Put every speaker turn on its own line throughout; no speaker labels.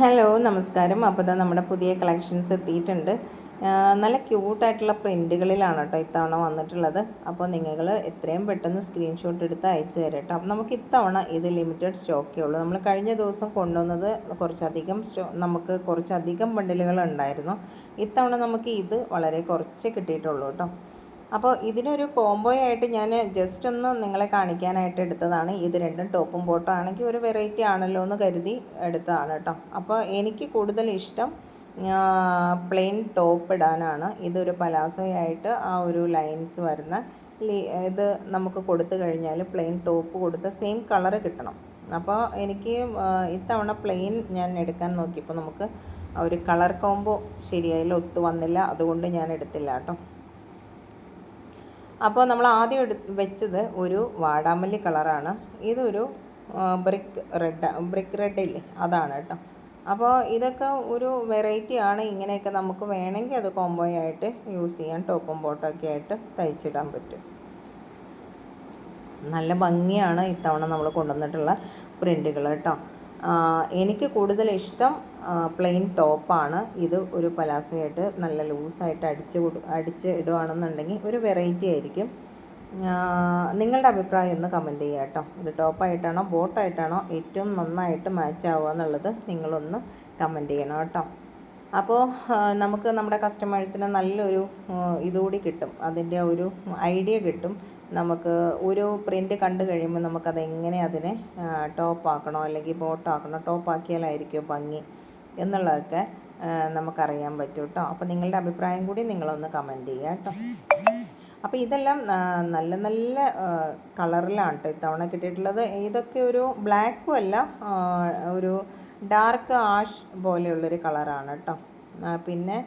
Hello നമസ്കാരം. അപ്പോൾ ഇതാ നമ്മുടെ പുതിയ കളക്ഷൻസ് എത്തിയിട്ടുണ്ട്. നല്ല ക്യൂട്ടായിട്ടുള്ള പ്രിന്റുകളിലാണ് കേട്ടോ ഇത്തവണ വന്നിട്ടുള്ളത്. അപ്പോൾ നിങ്ങൾ എത്രയും പെട്ടെന്ന് സ്ക്രീൻഷോട്ട് എടുത്ത് അയച്ചു തരാം കേട്ടോ. അപ്പോൾ നമുക്ക് ഇത്തവണ ഇത് ലിമിറ്റഡ് സ്റ്റോക്കേ ഉള്ളൂ. നമ്മൾ കഴിഞ്ഞ ദിവസം കൊണ്ടുവന്നത് കുറച്ചധികം സ്റ്റോ നമുക്ക് കുറച്ചധികം ബണ്ടിലുകൾ ഉണ്ടായിരുന്നു. ഇത്തവണ നമുക്ക് ഇത് വളരെ കുറച്ച് കിട്ടിയിട്ടുള്ളൂ കേട്ടോ. അപ്പോൾ ഇതിനൊരു കോംബോ ആയിട്ട് ഞാൻ ജസ്റ്റ് ഒന്ന് നിങ്ങളെ കാണിക്കാനായിട്ട് എടുത്തതാണ്. ഇത് രണ്ടും ടോപ്പും ബോട്ടും ആണെങ്കിൽ ഒരു വെറൈറ്റി ആണല്ലോ എന്ന് കരുതി എടുത്തതാണ് കേട്ടോ അപ്പോൾ എനിക്ക് കൂടുതൽ ഇഷ്ടം പ്ലെയിൻ ടോപ്പ് ഇടാനാണ്. ഇതൊരു പലാസോയായിട്ട് ആ ഒരു ലൈൻസ് വരുന്ന ഇത് നമുക്ക് കൊടുത്തു കഴിഞ്ഞാൽ പ്ലെയിൻ ടോപ്പ് കൊടുത്ത് സെയിം കളറ് കിട്ടണം. അപ്പോൾ എനിക്ക് ഇത്തവണ പ്ലെയിൻ ഞാൻ എടുക്കാൻ നോക്കിയപ്പോൾ നമുക്ക് ഒരു കളർ കോംബോ ശരിയായാലും ഒത്തു വന്നില്ല. അതുകൊണ്ട് ഞാൻ എടുത്തില്ല കേട്ടോ അപ്പോൾ നമ്മൾ ആദ്യം എടു വെച്ചത് ഒരു വാടാമല്ലി കളറാണ്. ഇതൊരു ബ്രിക്ക് റെഡ് ബ്രിക്ക് റെഡ് ഇല്ലേ? അതാണ് കേട്ടോ. അപ്പോൾ ഇതൊക്കെ ഒരു വെറൈറ്റി ആണ്. ഇങ്ങനെയൊക്കെ നമുക്ക് വേണമെങ്കിൽ അത് കോംബോ ആയിട്ട് യൂസ് ചെയ്യാൻ ടോപ്പും ബോട്ടൊക്കെ ആയിട്ട് തയ്ച്ചിടാൻ പറ്റും. നല്ല ഭംഗിയാണ് ഇത്തവണ നമ്മൾ കൊണ്ടുവന്നിട്ടുള്ള പ്രിന്റുകൾ കേട്ടോ. എനിക്ക് കൂടുതൽ ഇഷ്ടം പ്ലെയിൻ ടോപ്പാണ് ഇത് ഒരു പലാസോയായിട്ട് നല്ല ലൂസായിട്ട് അടിച്ച് കൊടു അടിച്ച് ഇടുകയാണെന്നുണ്ടെങ്കിൽ ഒരു വെറൈറ്റി ആയിരിക്കും. നിങ്ങളുടെ അഭിപ്രായം ഒന്ന് കമന്റ് ചെയ്യുക കേട്ടോ. ഇത് ടോപ്പായിട്ടാണോ ബോട്ടായിട്ടാണോ ഏറ്റവും നന്നായിട്ട് മാച്ച് ആവുക എന്നുള്ളത് നിങ്ങളൊന്ന് കമന്റ് ചെയ്യണം കേട്ടോ. അപ്പോൾ നമുക്ക് നമ്മുടെ കസ്റ്റമേഴ്സിന് നല്ലൊരു ഇതുകൂടി കിട്ടും. അതിന്റെ ഒരു ഐഡിയ കിട്ടും. നമുക്ക് ഒരു പ്രിന്റ് കണ്ടു കഴിയുമ്പോൾ നമുക്കത് എങ്ങനെ അതിനെ ടോപ്പ് ആക്കണോ അല്ലെങ്കിൽ ബോട്ടാക്കണോ ആക്കണോ ടോപ്പ് ആക്കിയാലായിരിക്കും ഭംഗി എന്നുള്ളതൊക്കെ നമുക്കറിയാൻ പറ്റും കേട്ടോ അപ്പോൾ നിങ്ങളുടെ അഭിപ്രായം കൂടി നിങ്ങളൊന്ന് കമന്റ് ചെയ്യുക കേട്ടോ അപ്പോൾ ഇതെല്ലാം നല്ല നല്ല കളറിലാണ് കേട്ടോ ഇത്തവണ കിട്ടിയിട്ടുള്ളത്. ഇതൊക്കെ ഒരു ബ്ലാക്കും അല്ല ഒരു ഡാർക്ക് ആഷ് പോലെയുള്ളൊരു കളറാണ് കേട്ടോ പിന്നെ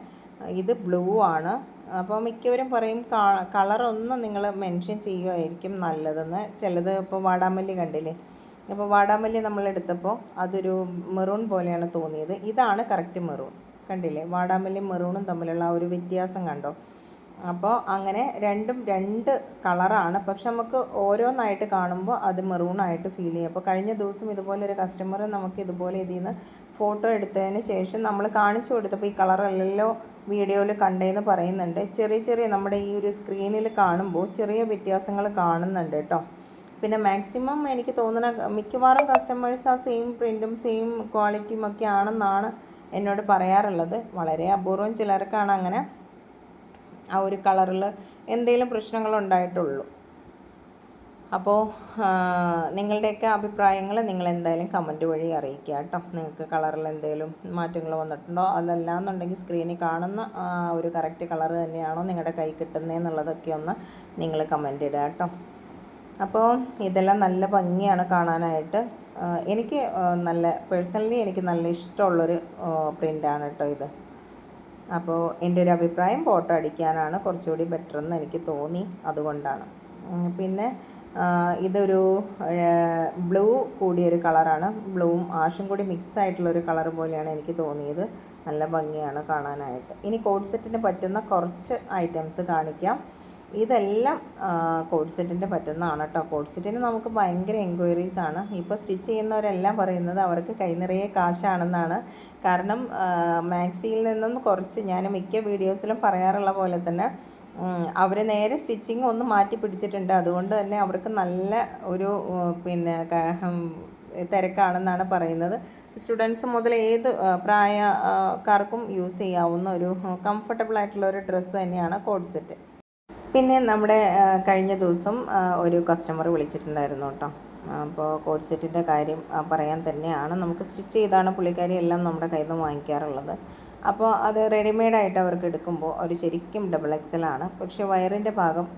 ഇത് ബ്ലൂ ആണ്. അപ്പോൾ മിക്കവരും പറയും കളർ ഒന്ന് നിങ്ങൾ മെൻഷൻ ചെയ്യുമായിരിക്കും നല്ലതെന്ന്. ചിലത് ഇപ്പോൾ വാടാമല്ലി കണ്ടില്ലേ? അപ്പോൾ വാടാമല്ലി നമ്മൾ എടുത്തപ്പോൾ അതൊരു മെറൂൺ പോലെയാണ് തോന്നിയത്. ഇതാണ് കറക്റ്റ് മെറൂൺ. കണ്ടില്ലേ? വാടാമല്ലി മെറൂണും തമ്മിലുള്ള ഒരു വ്യത്യാസം കണ്ടോ? അപ്പോൾ അങ്ങനെ രണ്ടും രണ്ട് കളറാണ്. പക്ഷെ നമുക്ക് ഓരോന്നായിട്ട് കാണുമ്പോൾ അത് മെറൂണായിട്ട് ഫീൽ ചെയ്യും. അപ്പോൾ കഴിഞ്ഞ ദിവസം ഇതുപോലെ ഒരു കസ്റ്റമർ നമുക്ക് ഇതുപോലെ ഇതിൽ നിന്ന് ഫോട്ടോ എടുത്തതിന് ശേഷം നമ്മൾ കാണിച്ചു കൊടുത്തപ്പോൾ ഈ കളറല്ലല്ലോ വീഡിയോയിൽ കണ്ടേന്ന് പറയുന്നുണ്ട്. ചെറിയ ചെറിയ നമ്മുടെ ഈ ഒരു സ്ക്രീനിൽ കാണുമ്പോൾ ചെറിയ വ്യത്യാസങ്ങൾ കാണുന്നുണ്ട് കേട്ടോ പിന്നെ മാക്സിമം എനിക്ക് തോന്നുന്ന മിക്കവാറും കസ്റ്റമേഴ്സ് ആ സെയിം പ്രിന്റും സെയിം ക്വാളിറ്റിയും ഒക്കെ ആണെന്നാണ് എന്നോട് പറയാറുള്ളത്. വളരെ അപൂർവം ചിലർക്കാണ് അങ്ങനെ ആ ഒരു കളറിൽ എന്തെങ്കിലും പ്രശ്നങ്ങളുണ്ടായിട്ടുള്ളൂ അപ്പോൾ നിങ്ങളുടെയൊക്കെ അഭിപ്രായങ്ങൾ നിങ്ങൾ എന്തായാലും കമന്റ് വഴി അറിയിക്കുക കേട്ടോ. നിങ്ങൾക്ക് കളറിൽ എന്തെങ്കിലും മാറ്റങ്ങൾ വന്നിട്ടുണ്ടോ? അതല്ല എന്നുണ്ടെങ്കിൽ സ്ക്രീനിൽ കാണുന്ന ഒരു കറക്റ്റ് കളർ തന്നെയാണോ നിങ്ങളുടെ കൈ കിട്ടുന്നതെന്നുള്ളതൊക്കെ ഒന്ന് നിങ്ങൾ കമന്റ് ഇടുക കേട്ടോ. അപ്പോൾ ഇതെല്ലാം നല്ല ഭംഗിയാണ് കാണാനായിട്ട്. എനിക്ക് നല്ല പേഴ്സണലി എനിക്ക് നല്ല ഇഷ്ടമുള്ളൊരു പ്രിന്റാണ് കേട്ടോ ഇത്. അപ്പോൾ എന്റെ ഒരു അഭിപ്രായം ഫോട്ടോ അടിക്കാനാണ് കുറച്ചുകൂടി ബെറ്റർ എന്ന് എനിക്ക് തോന്നി അതുകൊണ്ടാണ്. പിന്നെ ഇതൊരു ബ്ലൂ കൂടിയ കൂടിയൊരു കളറാണ്. ബ്ലൂവും ആഷും കൂടി മിക്സ് ആയിട്ടുള്ള ഒരു കളർ പോലെയാണ് എനിക്ക് തോന്നിയത്. നല്ല ഭംഗിയാണ് കാണാനായിട്ട്. ഇനി കോഡ് സെറ്റിന് പറ്റുന്ന കുറച്ച് ഐറ്റംസ് കാണിക്കാം. ഇതെല്ലാം കോഡ് സെറ്റിന്റെ പറ്റുന്നതാണ് കേട്ടോ കോഡ് സെറ്റിന് നമുക്ക് ഭയങ്കര എൻക്വയറീസ് ആണ്. ഇപ്പോൾ സ്റ്റിച്ച് ചെയ്യുന്നവരെല്ലാം പറയുന്നത് അവർക്ക് കൈനിറയെ കാശാണെന്നാണ്. കാരണം മാക്സിയിൽ നിന്നും കുറച്ച് ഞാൻ മിക്ക വീഡിയോസിലും പറയാറുള്ള പോലെ തന്നെ അവർ നേരെ സ്റ്റിച്ചിങ് ഒന്ന് മാറ്റി പിടിച്ചിട്ടുണ്ട്. അതുകൊണ്ട് തന്നെ അവർക്ക് നല്ല ഒരു പിന്നെ തിരക്കാണെന്നാണ് പറയുന്നത്. സ്റ്റുഡൻസ് മുതൽ ഏത് പ്രായക്കാർക്കും യൂസ് ചെയ്യാവുന്ന ഒരു കംഫർട്ടബിൾ ആയിട്ടുള്ള ഒരു ഡ്രസ്സ് തന്നെയാണ് കോഡ് സെറ്റ് പിന്നെ നമ്മുടെ കഴിഞ്ഞ ദിവസം ഒരു കസ്റ്റമർ വിളിച്ചിട്ടുണ്ടായിരുന്നു കേട്ടോ. അപ്പോൾ കോഡ് സെറ്റിന്റെ കാര്യം പറയാൻ തന്നെയാണ്. നമുക്ക് സ്റ്റിച്ച് ചെയ്താണ് പുള്ളിക്കാരി എല്ലാം നമ്മുടെ കയ്യിൽ നിന്ന് വാങ്ങിക്കാറുള്ളത്. അപ്പോൾ അത് റെഡിമെയ്ഡായിട്ട് അവർക്ക് എടുക്കുമ്പോൾ അവർ ശരിക്കും ഡബിൾ എക്സലാണ് പക്ഷെ വയറിന്റെ ഭാഗം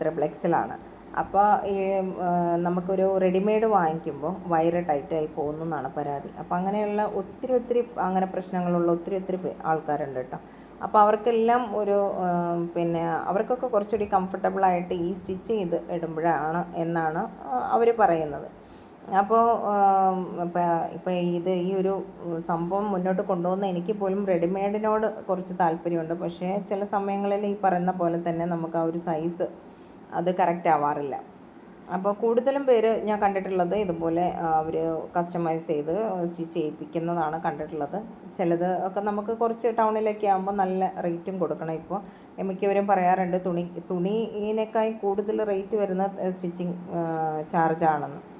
ത്രിബിൾ എക്സലാണ് അപ്പോൾ ഈ നമുക്കൊരു റെഡിമെയ്ഡ് വാങ്ങിക്കുമ്പോൾ വയറ് ടൈറ്റായി പോകുന്നു എന്നാണ് പരാതി. അപ്പോൾ അങ്ങനെയുള്ള ഒത്തിരി ഒത്തിരി അങ്ങനെ പ്രശ്നങ്ങളുള്ള ഒത്തിരി ഒത്തിരി ആൾക്കാരുണ്ട് കേട്ടോ. അപ്പോൾ അവർക്കെല്ലാം ഒരു പിന്നെ അവർക്കൊക്കെ കുറച്ചുകൂടി കംഫർട്ടബിളായിട്ട് ഈ സ്റ്റിച്ച് ചെയ്ത് ഇടുമ്പോഴാണ് എന്നാണ് അവർ പറയുന്നത്. അപ്പോൾ ഇപ്പോൾ ഇത് ഈ ഒരു സംഭവം മുന്നോട്ട് കൊണ്ടുപോകുന്ന എനിക്ക് പോലും റെഡിമെയ്ഡിനോട് കുറച്ച് താല്പര്യമുണ്ട്. പക്ഷേ ചില സമയങ്ങളിൽ ഈ പറയുന്ന പോലെ തന്നെ നമുക്ക് ആ ഒരു സൈസ് അത് കറക്റ്റ് ആവാറില്ല. അപ്പോൾ കൂടുതലും പേര് ഞാൻ കണ്ടിട്ടുള്ളത് ഇതുപോലെ അവർ കസ്റ്റമൈസ് ചെയ്ത് സ്റ്റിച്ച് ചെയ്യിപ്പിക്കുന്നതാണ് കണ്ടിട്ടുള്ളത്. ചിലത് ഒക്കെ നമുക്ക് കുറച്ച് ടൗണിലൊക്കെ ആകുമ്പോൾ നല്ല റേറ്റും കൊടുക്കണം. ഇപ്പോൾ മിക്കവരും പറയാറുണ്ട് തുണി തുണിയേക്കാൾ കൂടുതൽ റേറ്റ് വരുന്ന സ്റ്റിച്ചിങ് ചാർജാണെന്ന്.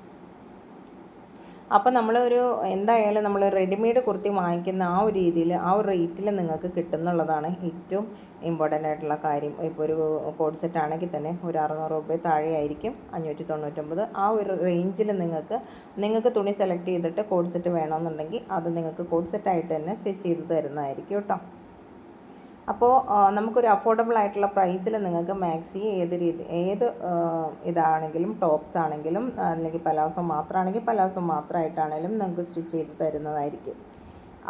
അപ്പോൾ നമ്മളൊരു എന്തായാലും നമ്മൾ റെഡിമെയ്ഡ് കുർത്തി വാങ്ങിക്കുന്ന ആ ഒരു രീതിയിൽ ആ ഒരു റേറ്റിൽ നിങ്ങൾക്ക് കിട്ടുന്നുള്ളതാണ് ഏറ്റവും ഇമ്പോർട്ടന്റ് ആയിട്ടുള്ള കാര്യം. ഇപ്പോൾ ഒരു കോഡ് സെറ്റ് ആണെങ്കിൽ തന്നെ ഒരു അറുന്നൂറ് രൂപ താഴെ ആയിരിക്കും അഞ്ഞൂറ്റി തൊണ്ണൂറ്റൊമ്പത്. ആ ഒരു റേഞ്ചിൽ നിങ്ങൾക്ക് നിങ്ങൾക്ക് തുണി സെലക്ട് ചെയ്തിട്ട് കോഡ് സെറ്റ് വേണമെന്നുണ്ടെങ്കിൽ അത് നിങ്ങൾക്ക് കോഡ് സെറ്റ് ആയിട്ട് തന്നെ സ്റ്റിച്ച് ചെയ്ത് തരുന്നതായിരിക്കും കേട്ടോ. അപ്പോൾ നമുക്കൊരു അഫോർഡബിൾ ആയിട്ടുള്ള പ്രൈസിൽ നിങ്ങൾക്ക് മാക്സി ഏത് രീതി ഏത് ഇതാണെങ്കിലും ടോപ്സ് ആണെങ്കിലും അല്ലെങ്കിൽ പലാസോ മാത്രമാണെങ്കിൽ പലാസോ മാത്രമായിട്ടാണെങ്കിലും നിങ്ങൾക്ക് സ്റ്റിച്ച് ചെയ്ത് തരുന്നതായിരിക്കും.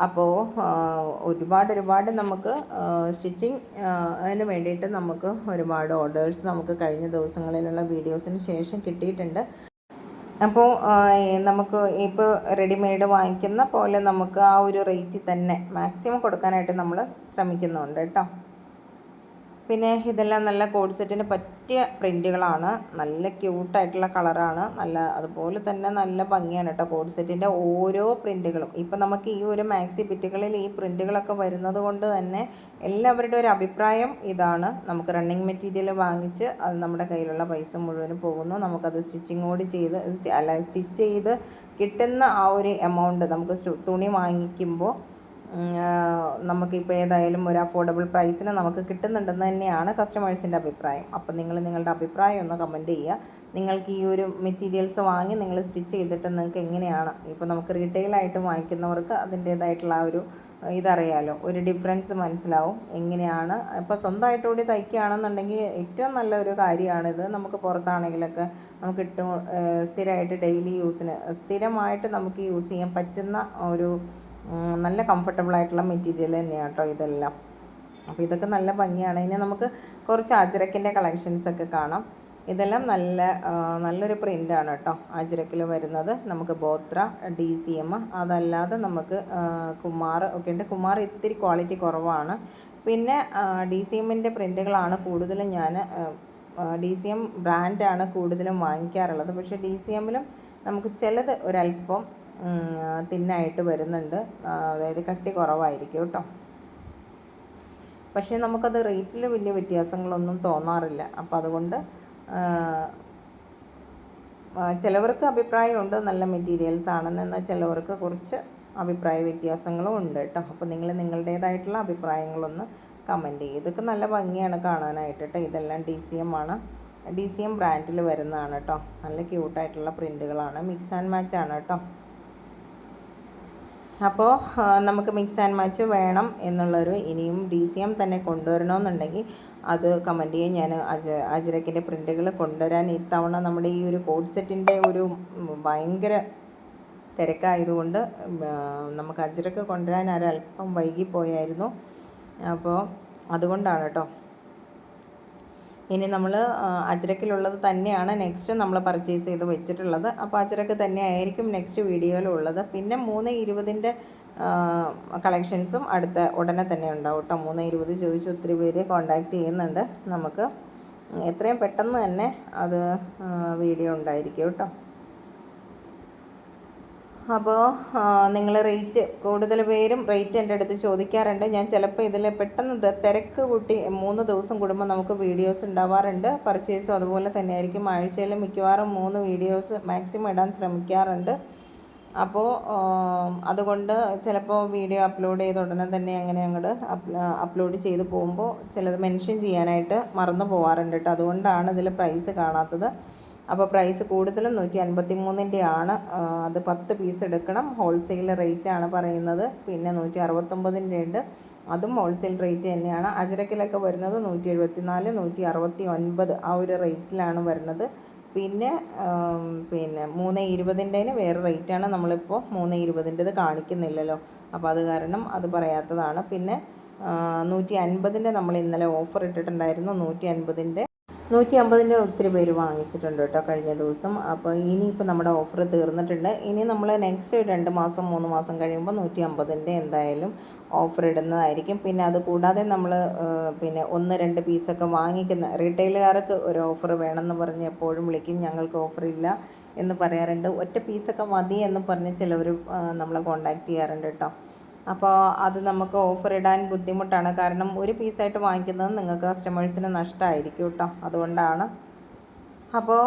അപ്പോൾ ഒരുപാട് ഒരുപാട് നമുക്ക് സ്റ്റിച്ചിങ് അതിന് വേണ്ടിയിട്ട് നമുക്ക് ഒരുപാട് ഓർഡേഴ്സ് നമുക്ക് കഴിഞ്ഞ ദിവസങ്ങളിലുള്ള വീഡിയോസിന് ശേഷം കിട്ടിയിട്ടുണ്ട്. അപ്പോൾ നമുക്ക് ഇപ്പോൾ റെഡിമെയ്ഡ് വാങ്ങിക്കുന്ന പോലെ നമുക്ക് ആ ഒരു റേറ്റിൽ തന്നെ മാക്സിമം കൊടുക്കാനായിട്ട് നമ്മൾ ശ്രമിക്കുന്നുണ്ട് കേട്ടോ. പിന്നെ ഇതെല്ലാം നല്ല കോഡ് സെറ്റിന് പറ്റിയ പ്രിന്റുകളാണ് നല്ല ക്യൂട്ടായിട്ടുള്ള കളറാണ്. നല്ല അതുപോലെ തന്നെ നല്ല ഭംഗിയാണ് കേട്ടോ കോഡ് സെറ്റിന്റെ ഓരോ പ്രിന്റുകളും ഇപ്പം നമുക്ക് ഈ ഒരു മാക്സി ബിറ്റുകളിൽ ഈ പ്രിന്റുകളൊക്കെ വരുന്നത് കൊണ്ട് തന്നെ എല്ലാവരുടെ ഒരു അഭിപ്രായം ഇതാണ്. നമുക്ക് റണ്ണിങ് മെറ്റീരിയൽ വാങ്ങിച്ച് അത് നമ്മുടെ കയ്യിലുള്ള പൈസ മുഴുവനും പോകുന്നു. നമുക്കത് സ്റ്റിച്ചിങ്ങോട് ചെയ്ത് അല്ല സ്റ്റിച്ച് ചെയ്ത് കിട്ടുന്ന ആ ഒരു എമൗണ്ട് നമുക്ക് തുണി വാങ്ങിക്കുമ്പോൾ നമുക്കിപ്പോൾ ഏതായാലും ഒരു അഫോർഡബിൾ പ്രൈസിന് നമുക്ക് കിട്ടുന്നുണ്ടെന്ന് തന്നെയാണ് കസ്റ്റമേഴ്സിന്റെ അഭിപ്രായം. അപ്പോൾ നിങ്ങൾ നിങ്ങളുടെ അഭിപ്രായം ഒന്ന് കമന്റ് ചെയ്യുക. നിങ്ങൾക്ക് ഈ ഒരു മെറ്റീരിയൽസ് വാങ്ങി നിങ്ങൾ സ്റ്റിച്ച് ചെയ്തിട്ട് നിങ്ങൾക്ക് എങ്ങനെയാണ്? ഇപ്പോൾ നമുക്ക് റീറ്റെയിലായിട്ട് വാങ്ങിക്കുന്നവർക്ക് അതിന്റേതായിട്ടുള്ള ആ ഒരു ഇതറിയാലോ. ഒരു ഡിഫറൻസ് മനസ്സിലാവും. എങ്ങനെയാണ്? ഇപ്പോൾ സ്വന്തമായിട്ട് കൂടി തയ്ക്കുകയാണെന്നുണ്ടെങ്കിൽ ഏറ്റവും നല്ലൊരു കാര്യമാണിത്. നമുക്ക് പുറത്താണെങ്കിലൊക്കെ നമുക്ക് ഇട്ടും സ്ഥിരമായിട്ട് ഡെയിലി യൂസിന് സ്ഥിരമായിട്ട് നമുക്ക് യൂസ് ചെയ്യാൻ പറ്റുന്ന ഒരു നല്ല കംഫർട്ടബിൾ ആയിട്ടുള്ള മെറ്റീരിയൽ തന്നെയാണ് കേട്ടോ ഇതെല്ലാം. അപ്പോൾ ഇതൊക്കെ നല്ല ഭംഗിയാണ്. ഇനി നമുക്ക് കുറച്ച് അജരക്കിന്റെ കളക്ഷൻസ് ഒക്കെ കാണാം. ഇതെല്ലാം നല്ല നല്ലൊരു പ്രിന്റാണ് കേട്ടോ അജരക്കിൽ വരുന്നത്. നമുക്ക് ബോത്ര ഡി സി എം അതല്ലാതെ നമുക്ക് കുമാർ ഒക്കെ ഉണ്ട്. കുമാർ ഇത്തിരി ക്വാളിറ്റി കുറവാണ്. പിന്നെ ഡി സി എമ്മിന്റെ പ്രിന്റുകളാണ് കൂടുതലും ഞാൻ ഡി സി എം ബ്രാൻഡാണ് കൂടുതലും വാങ്ങിക്കാറുള്ളത്. പക്ഷേ ഡി സി എമ്മിലും നമുക്ക് ചിലത് ഒരല്പം തിന്നായിട്ട് വരുന്നുണ്ട്. അതായത് കട്ടി കുറവായിരിക്കും കേട്ടോ. പക്ഷേ നമുക്കത് റേറ്റിൽ വലിയ വ്യത്യാസങ്ങളൊന്നും തോന്നാറില്ല. അപ്പോൾ അതുകൊണ്ട് ചിലവർക്ക് അഭിപ്രായമുണ്ട്. നല്ല മെറ്റീരിയൽസ് ആണെന്ന് എന്നാൽ ചിലവർക്ക് കുറച്ച് അഭിപ്രായ വ്യത്യാസങ്ങളും ഉണ്ട് കേട്ടോ. അപ്പോൾ നിങ്ങൾ നിങ്ങളുടേതായിട്ടുള്ള അഭിപ്രായങ്ങളൊന്ന് കമന്റ് ചെയ്യും ഇതൊക്കെ നല്ല ഭംഗിയാണ് കാണാനായിട്ട് കേട്ടോ. ഇതെല്ലാം ഡി സി എം ആണ്. ഡി സി എം ബ്രാൻഡിൽ വരുന്നതാണ് കേട്ടോ. നല്ല ക്യൂട്ടായിട്ടുള്ള പ്രിന്റുകളാണ് മിക്സ് ആൻഡ് മാച്ച് ആണ് കേട്ടോ. അപ്പോൾ നമുക്ക് മിക്സ് ആൻഡ് മാച്ച് വേണം എന്നുള്ളൊരു ഇനിയും ഡി സി എം തന്നെ കൊണ്ടുവരണമെന്നുണ്ടെങ്കിൽ അത് കമന്റ് ചെയ്യാൻ ഞാൻ അജ അജരക്കിന്റെ പ്രിന്റുകൾ കൊണ്ടുവരാൻ ഇത്തവണ നമ്മുടെ ഈ ഒരു കോഡ് സെറ്റിന്റെ ഒരു ഭയങ്കര തിരക്കായതുകൊണ്ട് നമുക്ക് അജരക്ക് കൊണ്ടുവരാൻ ഒരല്പം വൈകിപ്പോയായിരുന്നു. അപ്പോൾ അതുകൊണ്ടാണ് കേട്ടോ. ഇനി നമ്മൾ അജ്രക്കിലുള്ളത് തന്നെയാണ് നെക്സ്റ്റ് നമ്മൾ പർച്ചേസ് ചെയ്ത് വെച്ചിട്ടുള്ളത്. അപ്പോൾ അജ്രക്ക് തന്നെ ആയിരിക്കും നെക്സ്റ്റ് വീഡിയോയിലുള്ളത്. പിന്നെ മൂന്ന് ഇരുപതിന്റെ കളക്ഷൻസും അടുത്ത ഉടനെ തന്നെ ഉണ്ടാവും കേട്ടോ. മൂന്ന് ഇരുപത് ചോദിച്ച് ഒത്തിരി പേര് കോണ്ടാക്ട് ചെയ്യുന്നുണ്ട്. നമുക്ക് എത്രയും പെട്ടെന്ന് തന്നെ അത് വീഡിയോ ഉണ്ടായിരിക്കും കേട്ടോ. അപ്പോൾ നിങ്ങൾ റേറ്റ് കൂടുതൽ പേരും റേറ്റ് എന്റെ അടുത്ത് ചോദിക്കാറുണ്ട്. ഞാൻ ചിലപ്പോൾ ഇതിൽ പെട്ടെന്ന് തിരക്ക് കൂട്ടി മൂന്ന് ദിവസം കൂടുമ്പോൾ നമുക്ക് വീഡിയോസ് ഉണ്ടാവാറുണ്ട്. പർച്ചേസും അതുപോലെ തന്നെ ആയിരിക്കും ആഴ്ചയിൽ മിക്കവാറും മൂന്ന് വീഡിയോസ് മാക്സിമം ഇടാൻ ശ്രമിക്കാറുണ്ട്. അപ്പോൾ അതുകൊണ്ട് ചിലപ്പോൾ വീഡിയോ അപ്ലോഡ് ചെയ്ത ഉടനെ തന്നെ അങ്ങനെ അങ്ങോട്ട് അപ്ലോഡ് ചെയ്ത് പോകുമ്പോൾ ചിലത് മെൻഷൻ ചെയ്യാനായിട്ട് മറന്നു പോകാറുണ്ട് കേട്ടോ. അതുകൊണ്ടാണ് ഇതിൽ പ്രൈസ് കാണാത്തത്. അപ്പോൾ പ്രൈസ് കൂടുതലും നൂറ്റി അൻപത്തി മൂന്നിന്റെ ആണ് അത് പത്ത് പീസ് എടുക്കണം. ഹോൾസെയിൽ റേറ്റ് ആണ് പറയുന്നത്. പിന്നെ നൂറ്റി അറുപത്തൊമ്പതിന്റെ ഉണ്ട് അതും ഹോൾസെയിൽ റേറ്റ് തന്നെയാണ്. അജരക്കിലൊക്കെ വരുന്നത് നൂറ്റി എഴുപത്തി നാല് നൂറ്റി അറുപത്തി ഒൻപത് ആ ഒരു റേറ്റിലാണ് വരുന്നത്. പിന്നെ പിന്നെ മൂന്ന് ഇരുപതിന്റെന് വേറെ റേറ്റാണ് നമ്മളിപ്പോൾ മൂന്ന് ഇരുപതിന്റെത് കാണിക്കുന്നില്ലല്ലോ. അപ്പോൾ അത് കാരണം അത് പറയാത്തതാണ്. പിന്നെ നൂറ്റി അൻപതിന്റെ നമ്മൾ ഇന്നലെ ഓഫർ ഇട്ടിട്ടുണ്ടായിരുന്നു നൂറ്റി അൻപതിന്റെ നൂറ്റി അമ്പതിന്റെ ഒത്തിരി പേര് വാങ്ങിച്ചിട്ടുണ്ട് കേട്ടോ കഴിഞ്ഞ ദിവസം. അപ്പോൾ ഇനിയിപ്പോൾ നമ്മുടെ ഓഫർ തീർന്നിട്ടുണ്ട്. ഇനി നമ്മൾ നെക്സ്റ്റ് രണ്ട് മാസം മൂന്ന് മാസം കഴിയുമ്പോൾ നൂറ്റി അമ്പതിന്റെ എന്തായാലും ഓഫർ ഇടുന്നതായിരിക്കും. പിന്നെ അത് കൂടാതെ നമ്മൾ പിന്നെ ഒന്ന് രണ്ട് പീസൊക്കെ വാങ്ങിക്കുന്ന റീറ്റെയിലുകാർക്ക് ഒരു ഓഫർ വേണമെന്ന് പറഞ്ഞ് എപ്പോഴും വിളിക്കും. ഞങ്ങൾക്ക് ഓഫർ ഇല്ല എന്ന് പറയാറുണ്ട്. ഒറ്റ പീസൊക്കെ മതി എന്ന് പറഞ്ഞ് ചിലവർ നമ്മളെ കോണ്ടാക്ട് ചെയ്യാറുണ്ട് കേട്ടോ. അപ്പോൾ അത് നമുക്ക് ഓഫർ ഇടാൻ ബുദ്ധിമുട്ടാണ്. കാരണം ഒരു പീസായിട്ട് വാങ്ങിക്കുന്നത് നിങ്ങൾക്ക് കസ്റ്റമേഴ്സിന് നഷ്ടമായിരിക്കും കേട്ടോ അതുകൊണ്ടാണ്. അപ്പോൾ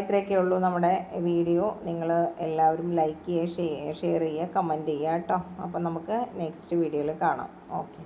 ഇത്രയൊക്കെ ഉള്ളൂ നമ്മുടെ വീഡിയോ. നിങ്ങൾ എല്ലാവരും ലൈക്ക് ചെയ്യുക ഷെയർ ചെയ്യുക കമന്റ് ചെയ്യുക കേട്ടോ അപ്പോൾ നമുക്ക് നെക്സ്റ്റ് വീഡിയോയിൽ കാണാം. ഓക്കെ